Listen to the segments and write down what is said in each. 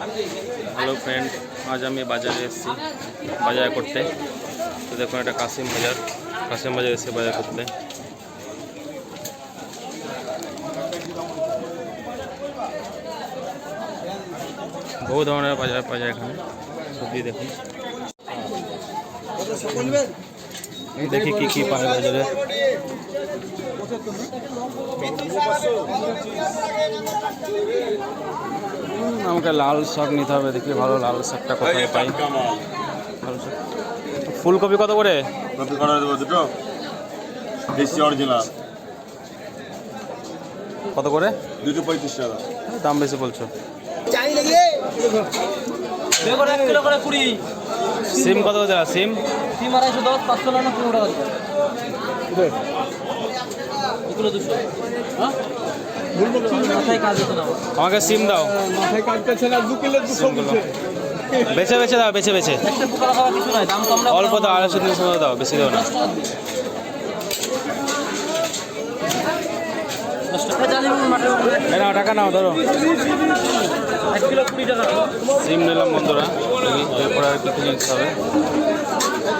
Hello friend আজ আমি বাজারে এসেছি বাজার করতে তো দেখুন এটা কাশিম বাজার কাশিম বাজার এসে বাজার করতে বহু ধরনের বাজার পাওয়া যায় এখানে সবজি দেখুন দেখি কি কি পায় বাজারে হুম, আমাকে লাল শাক নিতে হবে দেখি ভালো লাল শাকটা কোথায় পাই। লাল শাক। ফুলকপি কত করে? কপি করা দেবো দুটো? দেশি অরিজিনাল কত করে? দুটো পঁয়ত্রিশ টাকা। দাম বেশি বলছো। সিম কত করে দেওয়া? সিম? তিন আড়াইশো দশ পাঁচশো না পনেরো টাকা। এগুলো দুশো। হ্যাঁ? আমাকে সিম দাও। বেছে বেছে দাও বেছে বেছে। কিছু অল্প দাও আড়াইশো তিনশো দাও বেশি দাও না। নাও টাকা নাও ধরো। সিম নিলাম বন্ধুরা এরপরে আর কিছু জিনিস হবে একশো টাকা লস হবে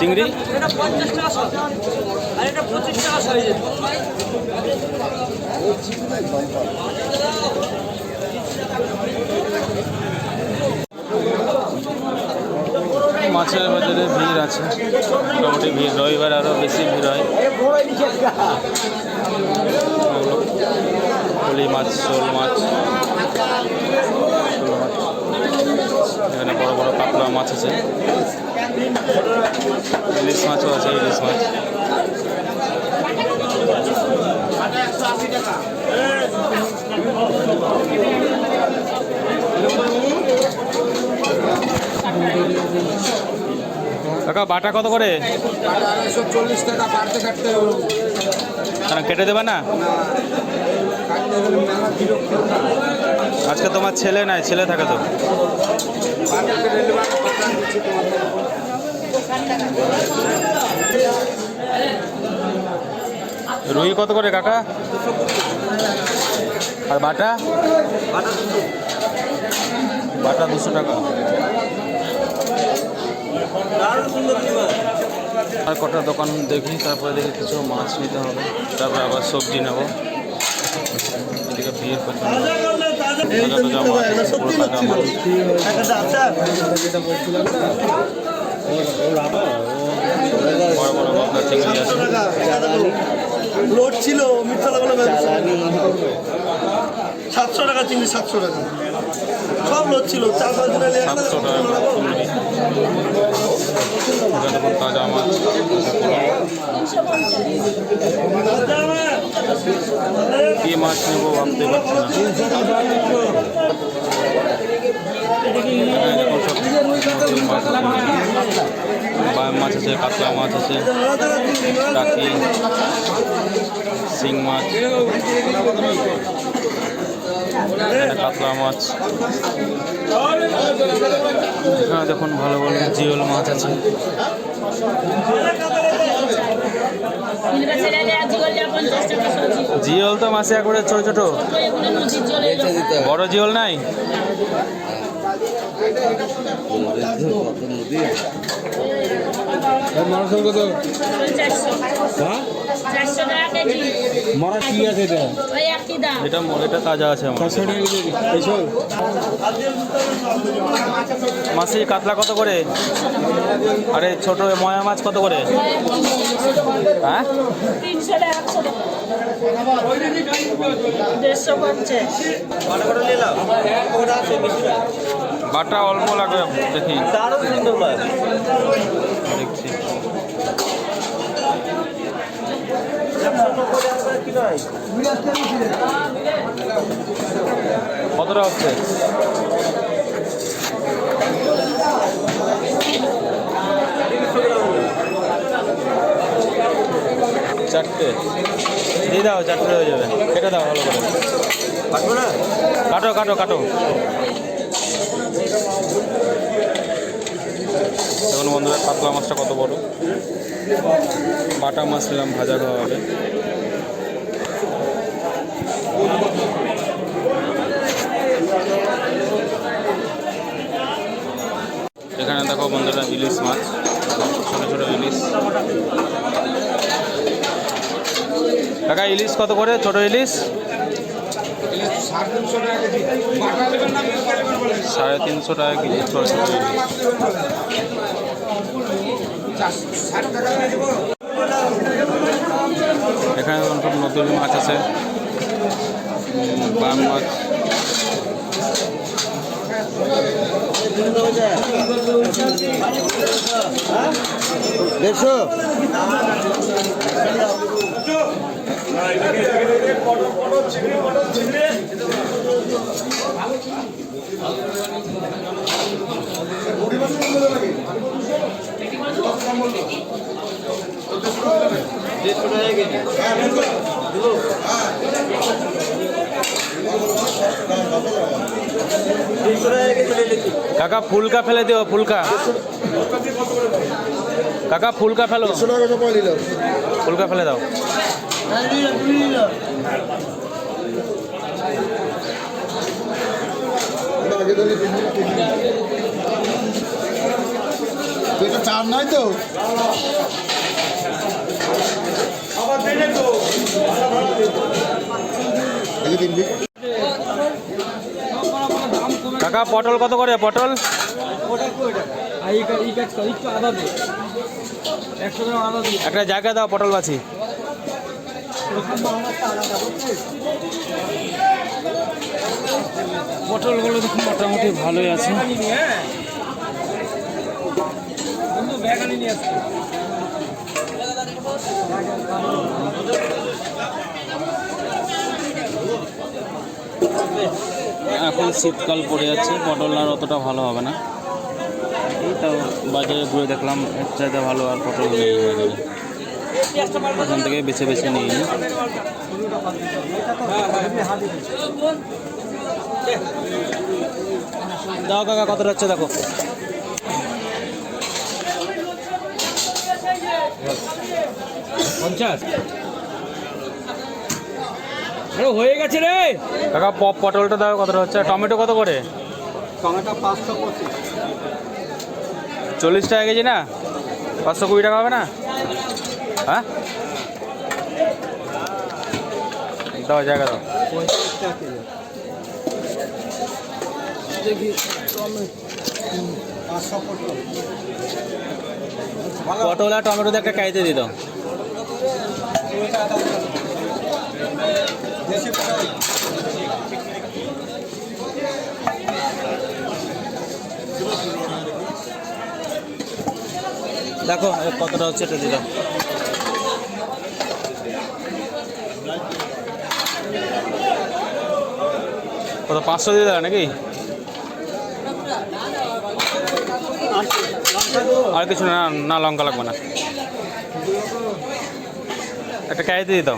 চিংড়ি। মাছের বাজারে ভিড় আছে। মোটামুটি ভিড়। রবিবার আরও বেশি ভিড় হয়। পলি মাছ শোল মাছ। এখানে বড় বড় কাতলা মাছ আছে। ইলিশ মাছও ইলিশ মাছ কাকা, বাটা কত করে? কেটে দেবে না? আজকে তোমার ছেলে নাই, ছেলে থাকে তো বাজারে রেলওয়ে কথা দিচ্ছি তোমাদের রুই কত করে কাকা? আর বাটা? বাটা দুশো টাকা। আর কটা দোকান দেখি, তারপরে দেখি কিছু মাছ নিতে হবে। তারপরে আবার সবজি নেব। এদিকে মাছ। বড় বড় মাথা চিংড়ি আছে। লোড ছিল মিথ্যা বলে সাতশো টাকা চিনি সাতশো টাকা। সব লোড ছিল চার পাঁচ দিন সাতশো টাকা কি মাছ নেব ভাবতে পারছি না এখানে দেখুন সব নতুন মাছ বাম মাছ আছে কাতলা মাছ আছে টাকি শিং মাছ কাতলা মাছ। এখানে দেখুন, ভালো ভালো জিওল মাছ আছে। জিওল তো মাছে একবারে ছোট ছোট। বড় জিওল নাই? মানুষের কত হ্যাঁ? মরা কি আছে এটা? এটা এটা তাজা আছে আমার। মাসি কাতলা কত করে? আরে ছোট ময়া মাছ কত করে? হ্যাঁ? তিনশো টাকা। বাটা অল্প লাগবে দেখি। দেখছি। কতটা হচ্ছে? চারটে। দিয়ে দাও চারটে হয়ে যাবে। কেটে দাও ভালো করে। কাটো কাটো কাটো দেখুন বন্ধুরা কাতলা মাছটা কত বড়। বাটা মাছ নিলাম ভাজা খাওয়া হবে। এখানে দেখো বন্ধুরা ইলিশ মাছ। ছোটো ছোটো ইলিশ। কাকা, ইলিশ কত করে? ছোট ইলিশ? সাড়ে তিনশো টাকা কেজি, ছোটো এখানে সব নতুন মাছ আছে। বান মাছ। দেড়শো কাকা ফুলকা ফেলে দিও ফুলকা। কাকা ফুলকা ফেলো। ফুলকা ফেলে দাও। এটা চার নাই তো। কাকা পটল কত করে? পটল? একটা জায়গা দাও পটল বাছি। পটলগুলো দেখুন মোটামুটি ভালোই আছে। এখন শীতকাল পড়ে যাচ্ছে, পটল আর অতটা ভালো হবে না। এই তো বাজারে ঘুরে দেখলাম, এর চাইতে ভালো আর পটল নেই। ওখান থেকে বেছে বেছে নিয়ে নিই। দাও কাকা কত যাচ্ছে দেখো। পঞ্চাশ। আরে হয়ে গেছে রে। কাকা পপ পটলটা দাও কতটা হচ্ছে? টমেটো কত করে? টমেটো পাঁচশো পঁচিশ। চল্লিশ টাকা কেজি না? পাঁচশো কুড়ি টাকা হবে না? হ্যাঁ? দাও জায়গা দাও পটল আর টমেটো একটা কাইতে দিত দেখো, কতটা হচ্ছে এটা দিলাম কত পাঁচশো দিয়ে দেবে নাকি? আর কিছু না না লঙ্কা লাগবে না। একটা দিত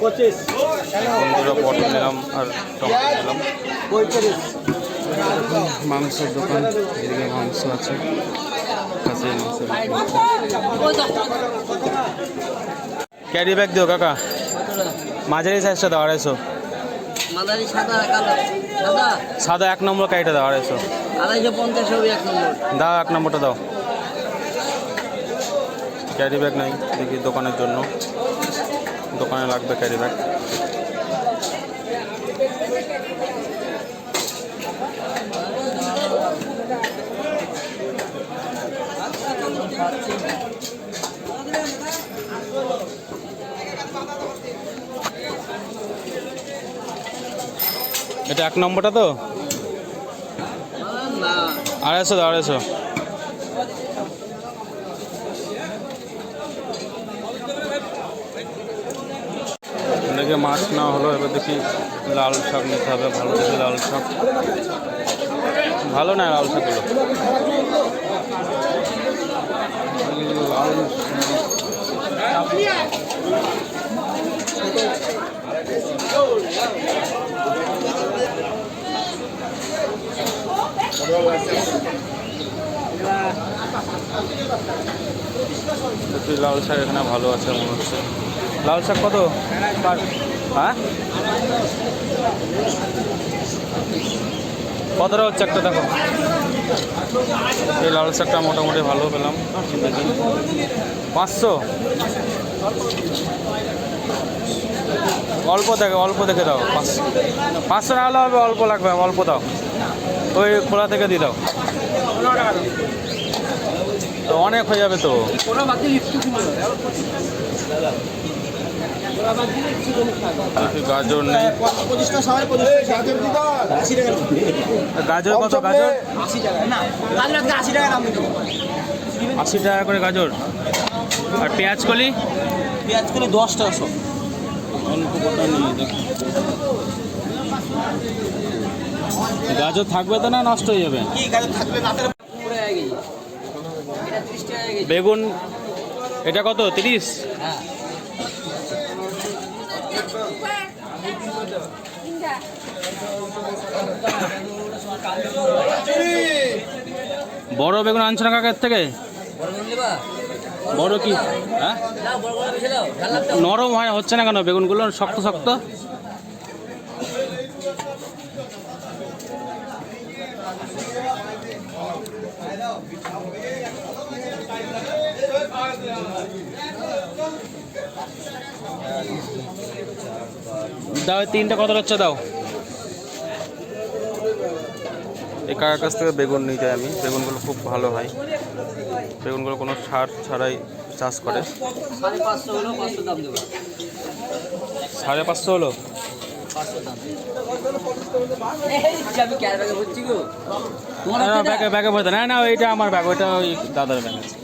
পঁচিশ বন্ধুরা পটল নিলাম আর টমেটো নিলাম। মাংসের দোকান, এদিকে মাংস আছে। ক্যারি ব্যাগ দিও, কাকা। মাঝারি সাইজটা দাও, আড়াইশো। সাদা এক নম্বর কাইটা দাও আড়াইশো। আড়াইশো পঞ্চাশ হবে এক নম্বর। দাও এক নম্বরটা দাও। ক্যারি ব্যাগ নাই দেখি দোকানের জন্য। দোকানে লাগবে ক্যারি ব্যাগ এটা এক নম্বরটা তো? আড়াইশো আড়াইশো। দেখে মাছ না হলো, এবার দেখি লাল শাক নিতে হবে, ভালো দেখে লাল শাক। ভালো না লাল শাকগুলো? লাল লাল শাক এখানে ভালো আছে মনে হচ্ছে। লাল শাক কত? হ্যাঁ? কতটা হচ্ছে একটা দেখো। এই লাল শাকটা মোটামুটি ভালো পেলাম। পাঁচশো? অল্প দেখে অল্প দেখে দাও। পাঁচশো পাঁচশো না হলে হবে, অল্প লাগবে, অল্প দাও। ওই খোলা থেকে দিয়ে দাও। অনেক হয়ে যাবে তো। গাজর নেই। গাজর দিতে আশি টাকা। গাজর কত গাজর আশি টাকা কাল করে গাজর। আর পেঁয়াজ কলি? পেঁয়াজ করে দশ টাকা সব। গাজর থাকবে তো না নষ্ট হয়ে যাবে? কি গাজর থাকবে রাতের পনেরো টাকা কেজি এটা ত্রিশ টাকা কেজি বেগুন, এটা কত, তিরিশ? বড় বেগুন আনছো না কাকের থেকে? বড় কি? হ্যাঁ? নরম হয়, হচ্ছে না কেন বেগুনগুলো? শক্ত শক্ত? দাও তিনটে কত হচ্ছে দাও। এই কাকার কাছ থেকে বেগুন নিয়ে যাই আমি। বেগুনগুলো খুব ভালো হয়। বেগুনগুলো কোনো সার ছাড়াই চাষ করে। সাড়ে পাঁচশো হলো? ব্যাগে? ব্যাগে ব্যাগে না না ওইটা আমার ব্যাগ ওইটা ওই দাদার ব্যাগ আছে।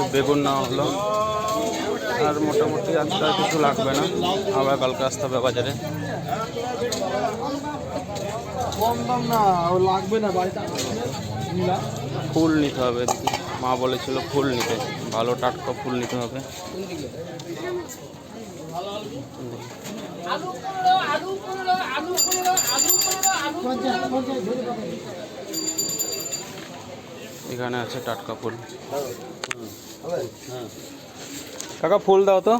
একটু বেগুন নেওয়া হলো। আর মোটামুটি আজকে আর কিছু লাগবে না। আবার কালকে আসতে হবে বাজারে। ফুল নিতে হবে মা বলেছিল ফুল নিতে। ভালো টাটকা ফুল নিতে হবে। এখানে আছে টাটকা ফুল। কাকা ফুল দাও তো।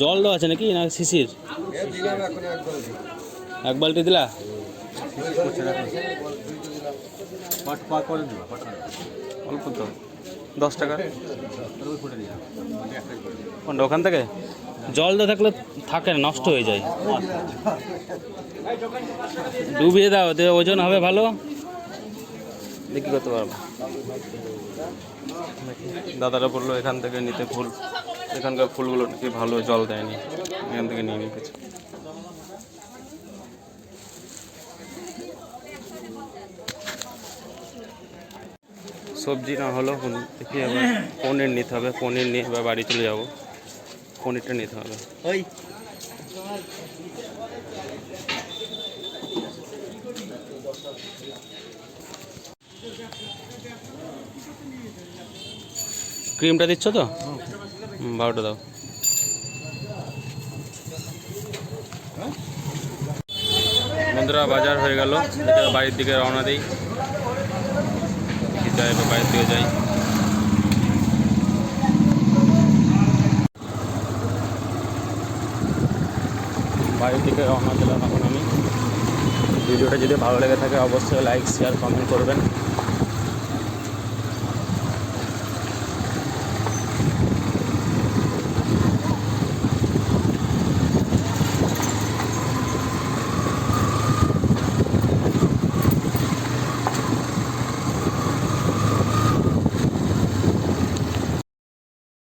জল দেওয়া আছে নাকি না শিশির? এক বালতি দিলা? অল্প তো। দশ টাকা। ওখান থেকে? জল দিয়ে থাকলে থাকে না নষ্ট হয়ে যায়। ডুবিয়ে দাও ওজন হবে ভালো। বিক্রি করতে পারব। দাদারা বলল এখান থেকে নিতে ফুল এখানকার ফুলগুলো নাকি ভালো জল দেয়নি। এখান থেকে নিয়ে নিতেছে সবজি না হলো হুন- দেখি এবার পনির নিতে হবে। পনির নিয়ে এবার বাড়ি চলে যাব। পনিরটা নিতে হবে। ওই। ক্রিমটা দিচ্ছ তো? বারোটা দাও। বন্ধুরা, বাজার হয়ে গেল। বাড়ির দিকে রওনা দিই। যাই বাড়ির দিকে যাই। বাড়ির দিকে রওনা দিলাম এখন আমি। ভিডিওটা যদি ভালো লেগে থাকে, অবশ্যই লাইক শেয়ার কমেন্ট করবেন।